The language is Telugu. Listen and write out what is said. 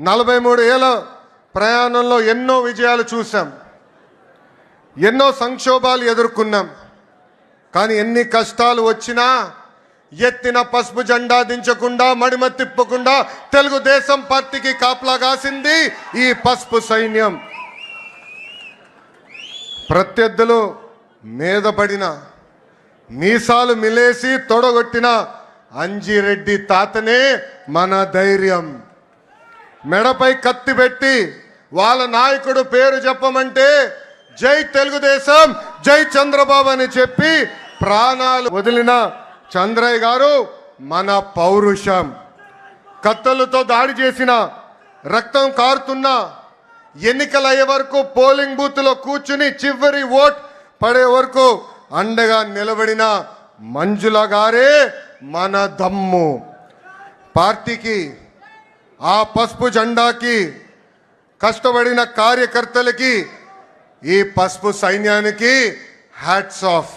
నలభై మూడు ఏళ్ళ ప్రయాణంలో ఎన్నో విజయాలు చూసాం ఎన్నో సంక్షోభాలు ఎదుర్కొన్నాం. కానీ ఎన్ని కష్టాలు వచ్చినా ఎత్తిన పసుపు జెండా దించకుండా మడిమ తిప్పకుండా తెలుగుదేశం పార్టీకి కాపలా కాసింది ఈ పసుపు సైన్యం. ప్రత్యర్థులు మీద పడిన మీసాలు మిలేసి తొడగొట్టిన అంజిరెడ్డి తాతనే మన ధైర్యం. మెడపై కత్తి పెట్టి వాళ్ళ నాయకుడు పేరు చెప్పమంటే జై తెలుగుదేశం జై చంద్రబాబు అని చెప్పి ప్రాణాలు వదిలిన చంద్రయ్య గారు మన పౌరుషం. కత్తులతో దాడి చేసిన రక్తం కారుతున్న ఎన్నికలు అయ్యే వరకు పోలింగ్ బూత్లో కూర్చుని చివరి ఓట్ పడే వరకు అండగా నిలబడిన మంజుల గారే మన దమ్ము. పార్టీకి ఆ పసుపు జెండాకి కష్టపడిన కార్యకర్తలకి ఈ పసుపు సైన్యానికి హ్యాట్స్ ఆఫ్